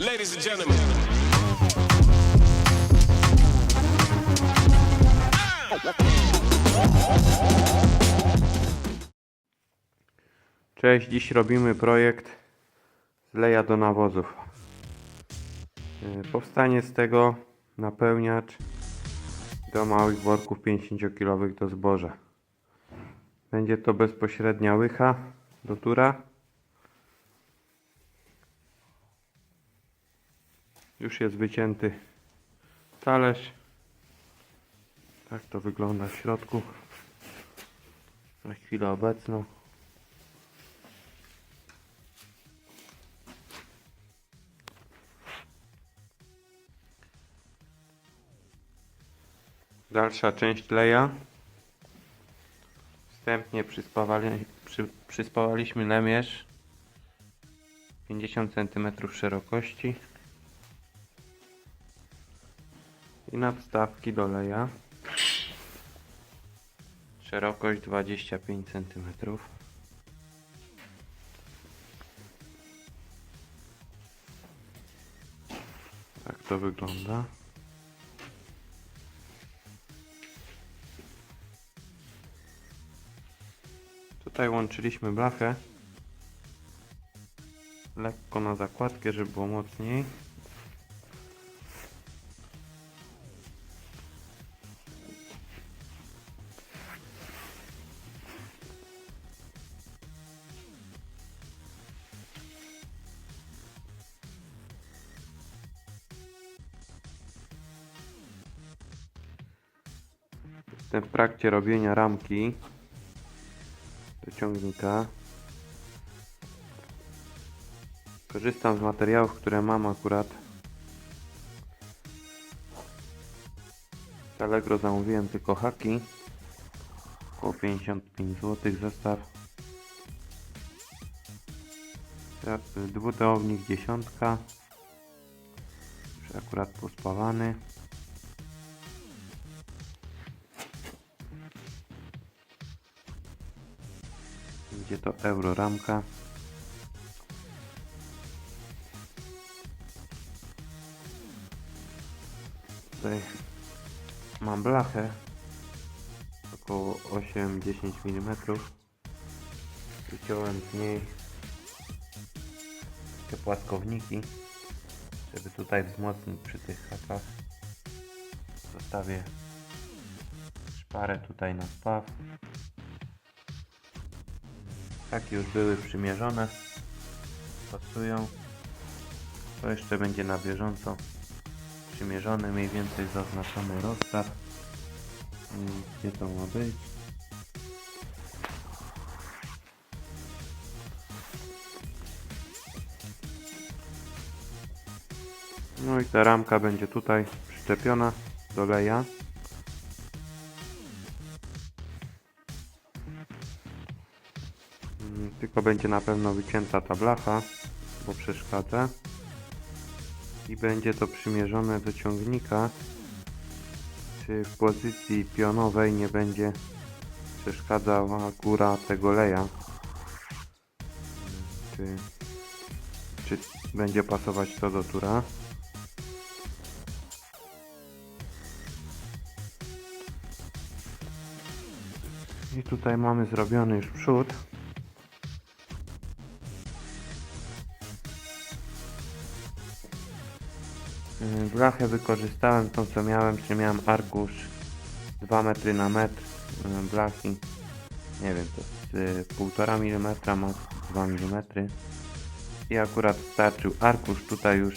Ladies and gentlemen. Cześć, dziś robimy projekt z do nawozów. Yy, Powstanie z tego napełniacz do małych worków 50-kilowych do zboża. Będzie to bezpośrednia łycha do tura. Już jest wycięty talerz. Tak to wygląda w środku. Na chwilę obecną. Dalsza część leja. Wstępnie przyspawali, przy, przyspawaliśmy lemierz 50 cm szerokości i nadstawki do leja. Szerokość 25 cm. Tak to wygląda. Tutaj łączyliśmy blachę lekko na zakładkę, żeby było mocniej. Jestem w trakcie robienia ramki do ciągnika. Korzystam z materiałów, które mam akurat. Z Allegro zamówiłem tylko haki. Około 55 zł zestaw. Dwuteownik dziesiątka. Już akurat pospawany. Gdzie to euro ramka. Tutaj mam blachę około 8-10 mm. Wyciąłem z niej te płaskowniki, żeby tutaj wzmocnić przy tych hakach. Zostawię szparę tutaj na spaw. Takie już były przymierzone. Pasują. To jeszcze będzie na bieżąco przymierzone, mniej więcej zaznaczony rozstaw. Mm, Gdzie to ma być? No i ta ramka będzie tutaj przyczepiona do leja. Będzie na pewno wycięta ta blacha, bo przeszkadza. I będzie to przymierzone do ciągnika. Czy w pozycji pionowej nie będzie przeszkadzała góra tego leja? Czy, czy będzie pasować to do tura? I tutaj mamy zrobiony już przód. Blachę wykorzystałem tą co miałem, czyli miałem arkusz 2 metry na metr yy, blachy. Nie wiem, to jest 1,5 mm ma 2 mm. I akurat starczył arkusz, tutaj już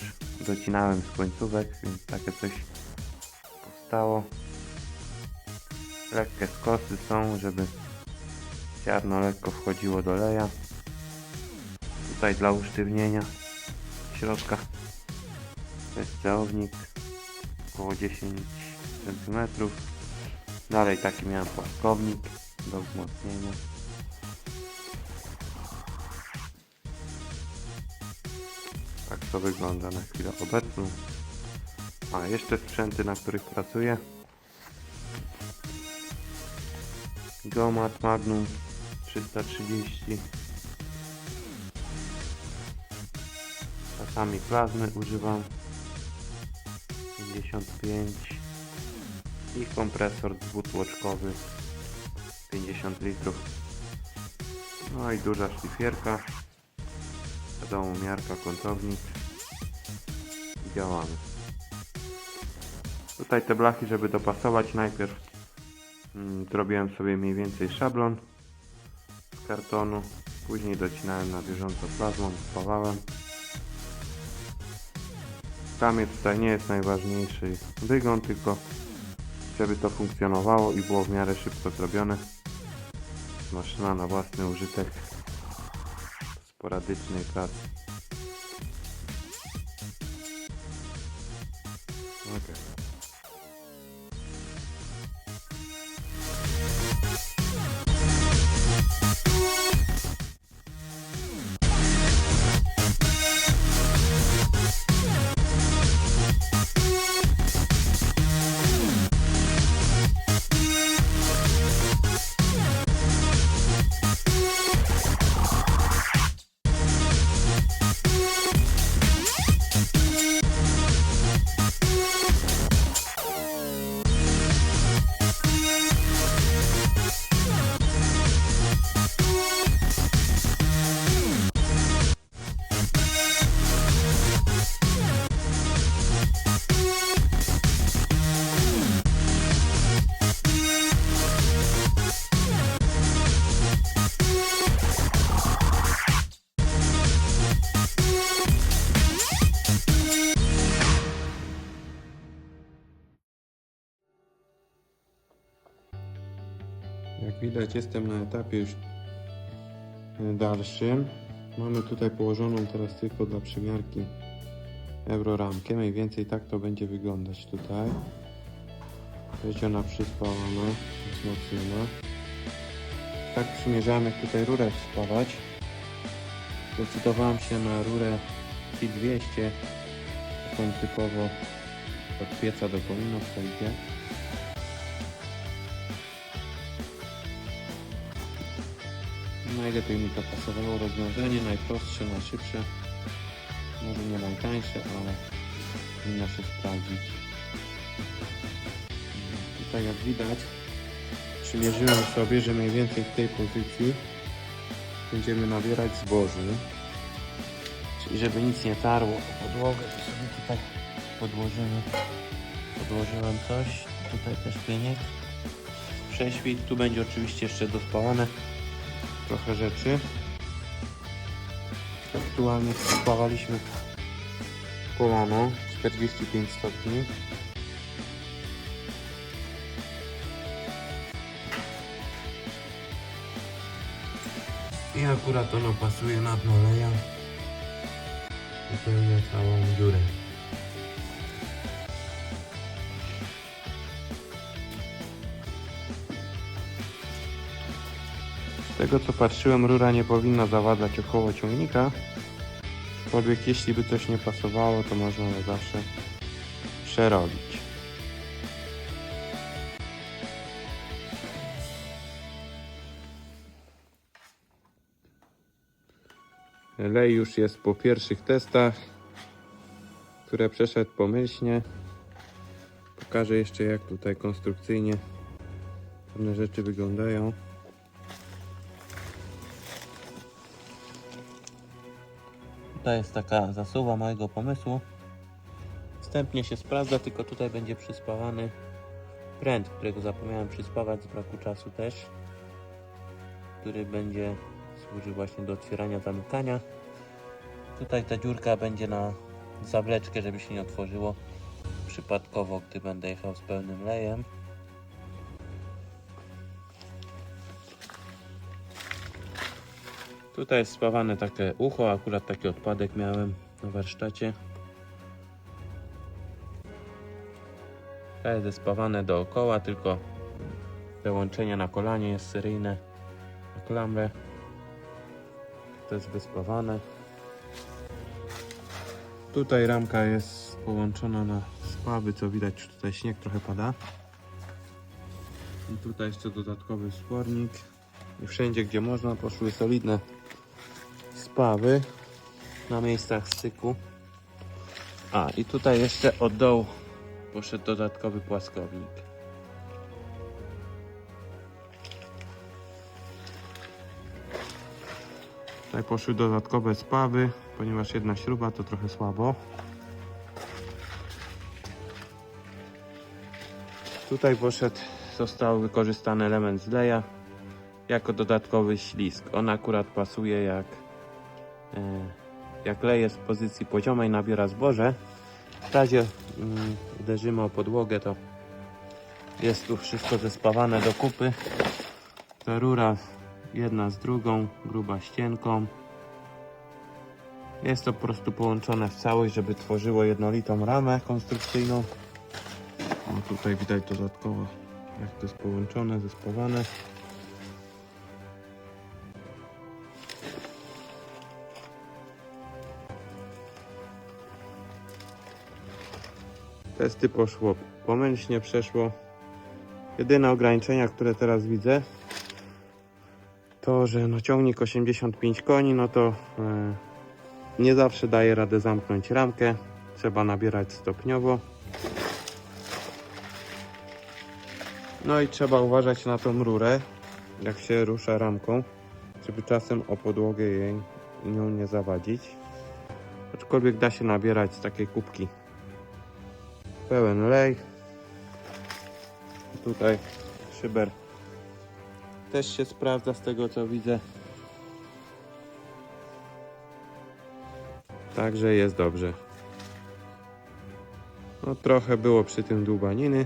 docinałem z końcówek, więc takie coś powstało. Lekkie skosy są, żeby ziarno lekko wchodziło do leja. Tutaj dla usztywnienia środka to jest ceownik około 10 cm. Dalej taki miałem płaskownik do wzmocnienia. Tak to wygląda na chwilę obecną. A jeszcze sprzęty, na których pracuję. Geomat Magnum 330 tak Sami plazmy używam 55 i kompresor dwutłoczkowy 50 litrów. No i duża szlifierka. Wiadomo, miarka, kątownik. I działamy. Tutaj te blachy, żeby dopasować, najpierw mm, zrobiłem sobie mniej więcej szablon z kartonu. Później docinałem na bieżąco plazmą, spawałem. Mnie tutaj nie jest najważniejszy wygląd, tylko żeby to funkcjonowało i było w miarę szybko zrobione. Maszyna na własny użytek sporadycznej pracy. Widać jestem na etapie już e, dalszym. Mamy tutaj położoną teraz tylko dla przymiarki euroramkę. Mniej więcej tak to będzie wyglądać tutaj. Będzie ona przyspalona, wzmocniona. Tak przymierzałem jak tutaj rurę spawać. Zdecydowałem się na rurę T200. Taką typowo od pieca do komina w idzie. Najlepiej mi to pasowało rozwiązanie, najprostsze, najszybsze. Może nie najtańsze, ale powinno się sprawdzić. Tutaj jak widać, przymierzyłem sobie, że mniej więcej w tej pozycji będziemy nabierać zboży. Czyli żeby nic nie tarło o podłogę, to sobie tutaj podłożymy. Podłożyłem coś, tutaj też pieniek. Prześwit, tu będzie oczywiście jeszcze dospawane trochę rzeczy. Aktualnie spawaliśmy kolano 45 stopni. I akurat ono pasuje na dno leja. Wypełnia całą dziurę. Tego co patrzyłem, rura nie powinna zawadzać około ciągnika. Aczkolwiek jeśli by coś nie pasowało, to można ją zawsze przerobić. Lej już jest po pierwszych testach, które przeszedł pomyślnie. Pokażę jeszcze jak tutaj konstrukcyjnie pewne rzeczy wyglądają. To jest taka zasuwa mojego pomysłu. Wstępnie się sprawdza, tylko tutaj będzie przyspawany pręt, którego zapomniałem przyspawać z braku czasu też. Który będzie służył właśnie do otwierania, zamykania. Tutaj ta dziurka będzie na zawleczkę, żeby się nie otworzyło przypadkowo, gdy będę jechał z pełnym lejem. Tutaj jest spawane takie ucho, akurat taki odpadek miałem na warsztacie. To jest zespawane dookoła, tylko wyłączenie na kolanie jest seryjne na klamrę. To jest wyspawane. Tutaj ramka jest połączona na spawy, co widać tutaj śnieg trochę pada. I tutaj jeszcze dodatkowy spornik. I wszędzie gdzie można poszły solidne spawy na miejscach styku. A i tutaj jeszcze od dołu poszedł dodatkowy płaskownik. Tutaj poszły dodatkowe spawy, ponieważ jedna śruba to trochę słabo. Tutaj poszedł, został wykorzystany element z leja jako dodatkowy ślisk. On akurat pasuje jak, jak leje z pozycji poziomej nabiera zboże. W razie mm, uderzymy o podłogę, to jest tu wszystko zespawane do kupy. Ta rura jedna z drugą, gruba ścienką. Jest to po prostu połączone w całość, żeby tworzyło jednolitą ramę konstrukcyjną. O, tutaj widać dodatkowo, jak to jest połączone, zespawane. Testy poszło pomyślnie, przeszło. Jedyne ograniczenia, które teraz widzę, to, że no ciągnik 85 koni, no to e, nie zawsze daje radę zamknąć ramkę. Trzeba nabierać stopniowo. No i trzeba uważać na tą rurę, jak się rusza ramką, żeby czasem o podłogę jej nią nie zawadzić. Aczkolwiek da się nabierać z takiej kubki. Pełen lej. Tutaj szyber też się sprawdza z tego co widzę. Także jest dobrze. No trochę było przy tym dłubaniny,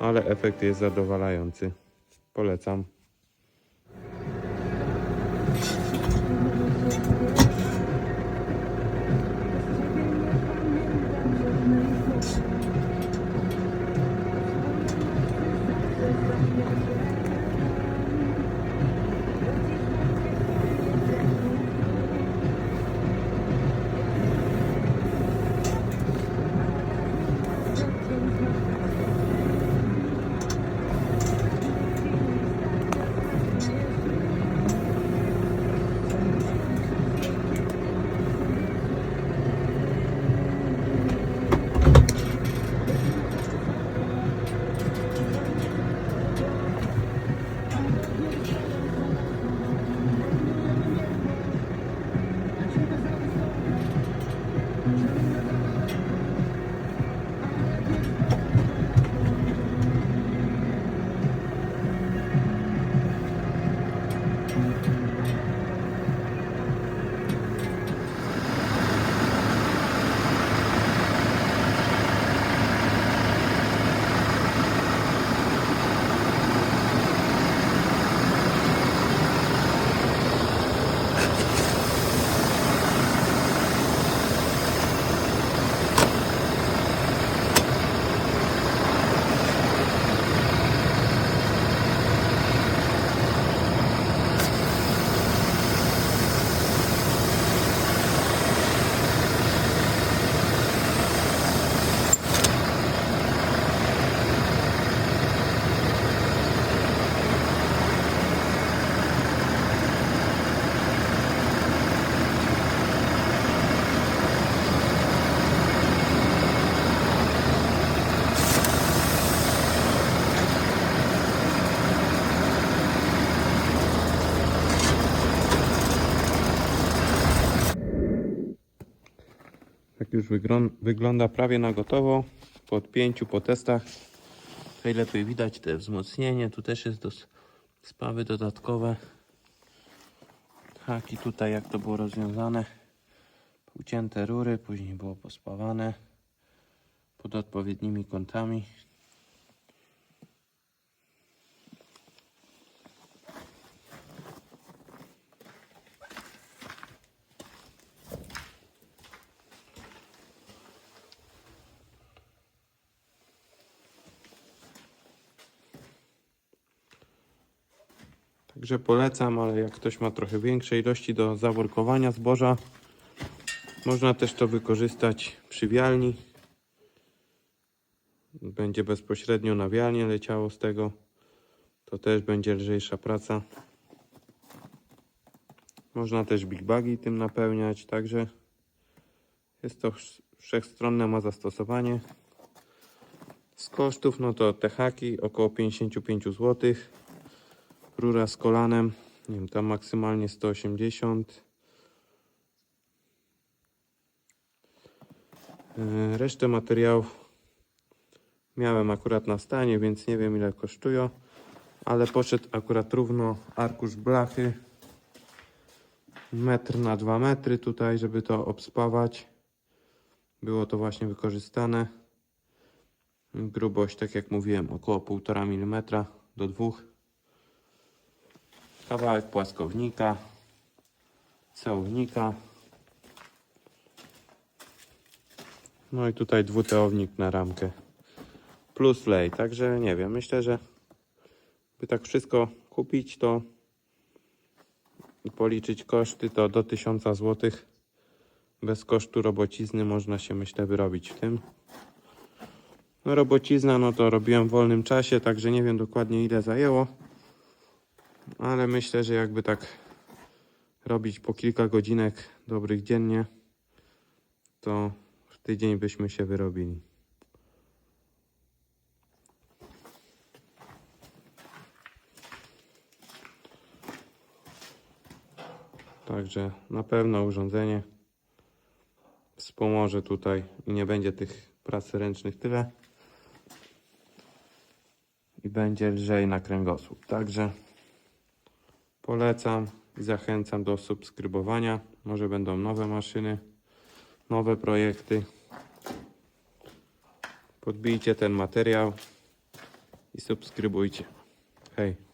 ale efekt jest zadowalający. Polecam. Tak już wyglą- wygląda prawie na gotowo. Po odpięciu, po testach. Tutaj lepiej widać te wzmocnienie. Tu też jest dos- spawy dodatkowe. Tak i tutaj jak to było rozwiązane. Ucięte rury, później było pospawane pod odpowiednimi kątami. Także polecam, ale jak ktoś ma trochę większe ilości do zaworkowania zboża, można też to wykorzystać przy wialni. Będzie bezpośrednio na wialnię leciało z tego. To też będzie lżejsza praca. Można też big bagi tym napełniać, także jest to wsz- wszechstronne ma zastosowanie. Z kosztów, no to te haki około 55 zł. Rura z kolanem, nie wiem, tam maksymalnie 180. Yy, Resztę materiałów miałem akurat na stanie, więc nie wiem ile kosztują, ale poszedł akurat równo arkusz blachy metr na 2 metry tutaj, żeby to obspawać. Było to właśnie wykorzystane. Grubość, tak jak mówiłem, około 1,5 mm do 2. Kawałek płaskownika, cełownika. No i tutaj dwuteownik na ramkę. Plus lej, także nie wiem, myślę, że by tak wszystko kupić, to i policzyć koszty, to do 1000 zł bez kosztu robocizny można się myślę wyrobić w tym. No robocizna no to robiłem w wolnym czasie, także nie wiem dokładnie ile zajęło. Ale myślę, że jakby tak robić po kilka godzinek dobrych dziennie, to w tydzień byśmy się wyrobili. Także na pewno urządzenie wspomoże tutaj i nie będzie tych pracy ręcznych tyle. I będzie lżej na kręgosłup. Także polecam i zachęcam do subskrybowania. Może będą nowe maszyny, nowe projekty. Podbijcie ten materiał i subskrybujcie. Hej.